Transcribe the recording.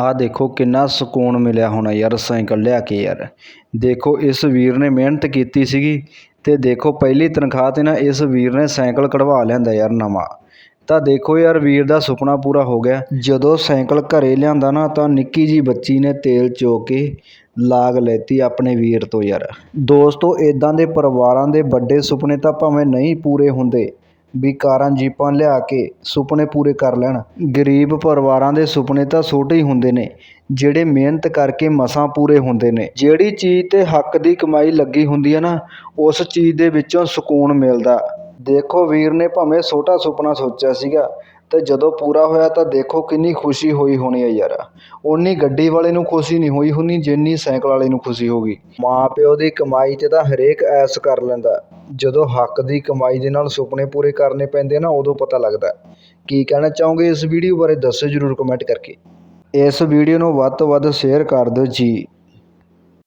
ਆਹ ਦੇਖੋ ਕਿੰਨਾ ਸਕੂਨ ਮਿਲਿਆ ਹੋਣਾ ਯਾਰ, ਸਾਈਕਲ ਲਿਆ ਕੇ ਯਾਰ। ਦੇਖੋ ਇਸ ਵੀਰ ਨੇ ਮਿਹਨਤ ਕੀਤੀ ਸੀਗੀ ਅਤੇ ਦੇਖੋ ਪਹਿਲੀ ਤਨਖਾਹ ਤੇ ਨਾ ਇਸ ਵੀਰ ਨੇ ਸਾਈਕਲ ਕਢਵਾ ਲਿਆਂਦਾ ਯਾਰ ਨਵਾਂ। ਤਾਂ ਦੇਖੋ ਯਾਰ ਵੀਰ ਦਾ ਸੁਪਨਾ ਪੂਰਾ ਹੋ ਗਿਆ। ਜਦੋਂ ਸਾਈਕਲ ਘਰ ਲਿਆਂਦਾ ਨਾ ਤਾਂ ਨਿੱਕੀ ਜੀ ਬੱਚੀ ਨੇ ਤੇਲ ਚੋ ਕੇ ਲਾਗ ਲੈਤੀ ਆਪਣੇ ਵੀਰ ਤੋਂ ਯਾਰ। ਦੋਸਤੋ ਇਦਾਂ ਦੇ ਪਰਿਵਾਰਾਂ ਦੇ ਵੱਡੇ ਸੁਪਨੇ ਤਾਂ ਭਾਵੇਂ ਨਹੀਂ ਪੂਰੇ ਹੁੰਦੇ ਵੀ ਕਾਰਾਂ, ਜੀਪਾਂ ਲਿਆ ਕੇ ਸੁਪਨੇ ਪੂਰੇ ਕਰ ਲੈਣ। ਗਰੀਬ ਪਰਿਵਾਰਾਂ ਦੇ ਸੁਪਨੇ ਤਾਂ ਛੋਟੇ ਹੀ ਹੁੰਦੇ ਨੇ, ਜਿਹੜੇ ਮਿਹਨਤ ਕਰਕੇ ਮਸਾਂ ਪੂਰੇ ਹੁੰਦੇ ਨੇ। ਜਿਹੜੀ ਚੀਜ਼ ਤੇ ਹੱਕ ਦੀ ਕਮਾਈ ਲੱਗੀ ਹੁੰਦੀ ਹੈ ਨਾ, ਉਸ ਚੀਜ਼ ਦੇ ਵਿੱਚੋਂ ਸਕੂਨ ਮਿਲਦਾ। ਦੇਖੋ ਵੀਰ ਨੇ ਭਾਵੇਂ ਛੋਟਾ ਸੁਪਨਾ ਸੋਚਿਆ ਸੀਗਾ ਅਤੇ ਜਦੋਂ ਪੂਰਾ ਹੋਇਆ ਤਾਂ ਦੇਖੋ ਕਿੰਨੀ ਖੁਸ਼ੀ ਹੋਈ ਹੋਣੀ ਹੈ ਯਾਰ। ਓਨੀ ਗੱਡੀ ਵਾਲੇ ਨੂੰ ਖੁਸ਼ੀ ਨਹੀਂ ਹੋਈ ਹੋਣੀ, ਜਿੰਨੀ ਸਾਈਕਲ ਵਾਲੇ ਨੂੰ ਖੁਸ਼ੀ ਹੋ ਗਈ। ਮਾਂ ਪਿਓ ਦੀ ਕਮਾਈ 'ਚ ਤਾਂ ਹਰੇਕ ਐਸ ਕਰ ਲੈਂਦਾ। ਜਦੋਂ ਹੱਕ ਦੀ ਕਮਾਈ ਦੇ ਨਾਲ ਸੁਪਨੇ ਪੂਰੇ ਕਰਨੇ ਪੈਂਦੇ ਨਾ, ਉਦੋਂ ਪਤਾ ਲੱਗਦਾ। ਕੀ ਕਹਿਣਾ ਚਾਹੋਗੇ ਇਸ ਵੀਡੀਓ ਬਾਰੇ ਦੱਸੋ ਜਰੂਰ ਕਮੈਂਟ ਕਰਕੇ। ਇਸ ਵੀਡੀਓ ਨੂੰ ਵੱਧ ਤੋਂ ਵੱਧ ਸ਼ੇਅਰ ਕਰ ਦਿਓ ਜੀ।